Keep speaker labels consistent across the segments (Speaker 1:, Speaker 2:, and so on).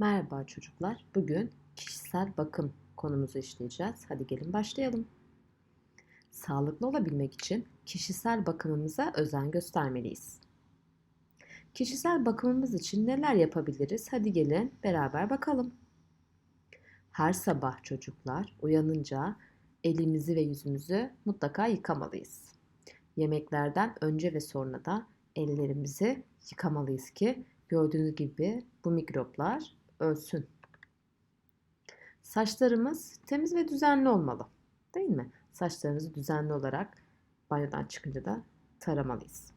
Speaker 1: Merhaba çocuklar. Bugün kişisel bakım konumuzu işleyeceğiz. Hadi gelin başlayalım. Sağlıklı olabilmek için kişisel bakımımıza özen göstermeliyiz. Kişisel bakımımız için neler yapabiliriz? Hadi gelin beraber bakalım. Her sabah çocuklar uyanınca elimizi ve yüzümüzü mutlaka yıkamalıyız. Yemeklerden önce ve sonra da ellerimizi yıkamalıyız ki gördüğünüz gibi bu mikroplar ölsün. Saçlarımız temiz ve düzenli olmalı. Değil mi? Saçlarımızı düzenli olarak banyodan çıkınca da taramalıyız.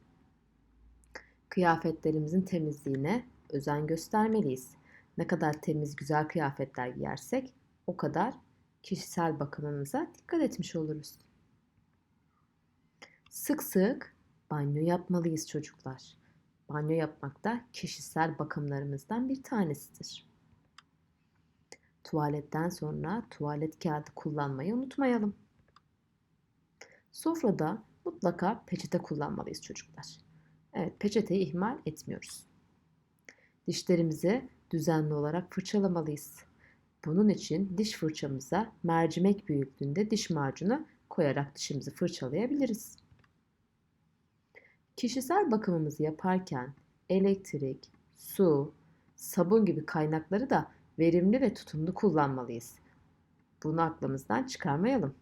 Speaker 1: Kıyafetlerimizin temizliğine özen göstermeliyiz. Ne kadar temiz, güzel kıyafetler giyersek o kadar kişisel bakımımıza dikkat etmiş oluruz. Sık sık banyo yapmalıyız çocuklar. Banyo yapmak da kişisel bakımlarımızdan bir tanesidir. Tuvaletten sonra tuvalet kağıdı kullanmayı unutmayalım. Sofrada mutlaka peçete kullanmalıyız çocuklar. Evet, peçeteyi ihmal etmiyoruz. Dişlerimizi düzenli olarak fırçalamalıyız. Bunun için diş fırçamıza mercimek büyüklüğünde diş macunu koyarak dişimizi fırçalayabiliriz. Kişisel bakımımızı yaparken elektrik, su, sabun gibi kaynakları da verimli ve tutumlu kullanmalıyız. Bunu aklımızdan çıkarmayalım.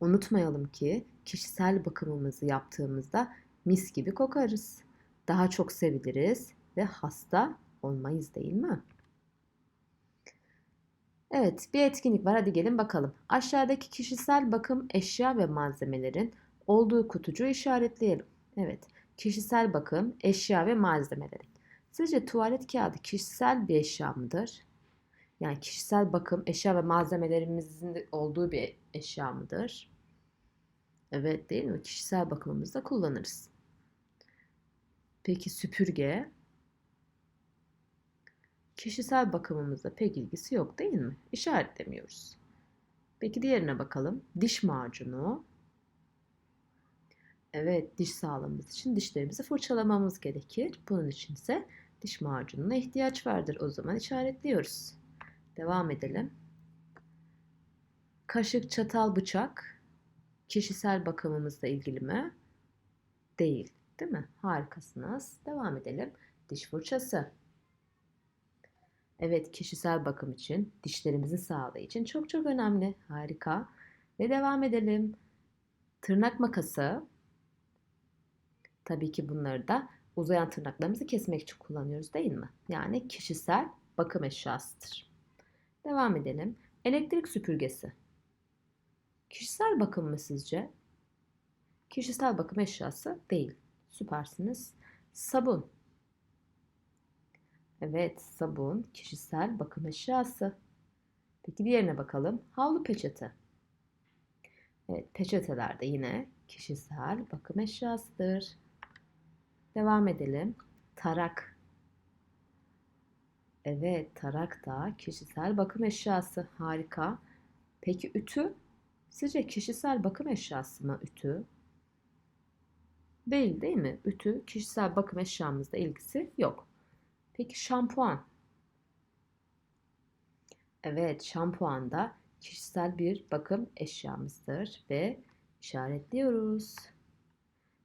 Speaker 1: Unutmayalım ki kişisel bakımımızı yaptığımızda mis gibi kokarız. Daha çok seviliriz ve hasta olmayız değil mi? Evet, bir etkinlik var. Hadi gelin bakalım. Aşağıdaki kişisel bakım eşya ve malzemelerin olduğu kutucuğu işaretleyelim. Evet, kişisel bakım eşya ve malzemeleri. Sizce tuvalet kağıdı kişisel bir eşya mıdır? Yani kişisel bakım eşya ve malzemelerimizin olduğu bir eşya mıdır? Evet değil mi? Kişisel bakımımızda kullanırız. Peki süpürge? Kişisel bakımımızda pek ilgisi yok değil mi? İşaretlemiyoruz. Peki diğerine bakalım. Diş macunu. Evet, diş sağlığımız için dişlerimizi fırçalamamız gerekir. Bunun için ise diş macununa ihtiyaç vardır. O zaman işaretliyoruz. Devam edelim. Kaşık, çatal, bıçak kişisel bakımımızla ilgili mi? Değil, değil mi? Harikasınız. Devam edelim. Diş fırçası. Evet, kişisel bakım için, dişlerimizin sağlığı için çok çok önemli. Harika. Ve devam edelim. Tırnak makası. Tabii ki bunları da uzayan tırnaklarımızı kesmek için kullanıyoruz değil mi? Yani kişisel bakım eşyasıdır. Devam edelim. Elektrik süpürgesi. Kişisel bakım mı sizce? Kişisel bakım eşyası değil. Süpersiniz. Sabun. Evet, sabun kişisel bakım eşyası. Peki diğerine bakalım. Havlu peçete. Evet, peçeteler de yine kişisel bakım eşyasıdır. Devam edelim. Tarak. Evet, tarak da kişisel bakım eşyası. Harika. Peki ütü? Sizce kişisel bakım eşyası mı ütü? Değil değil mi? Ütü kişisel bakım eşyamızla ilgisi yok. Peki şampuan? Evet, şampuan da kişisel bir bakım eşyamızdır ve işaretliyoruz.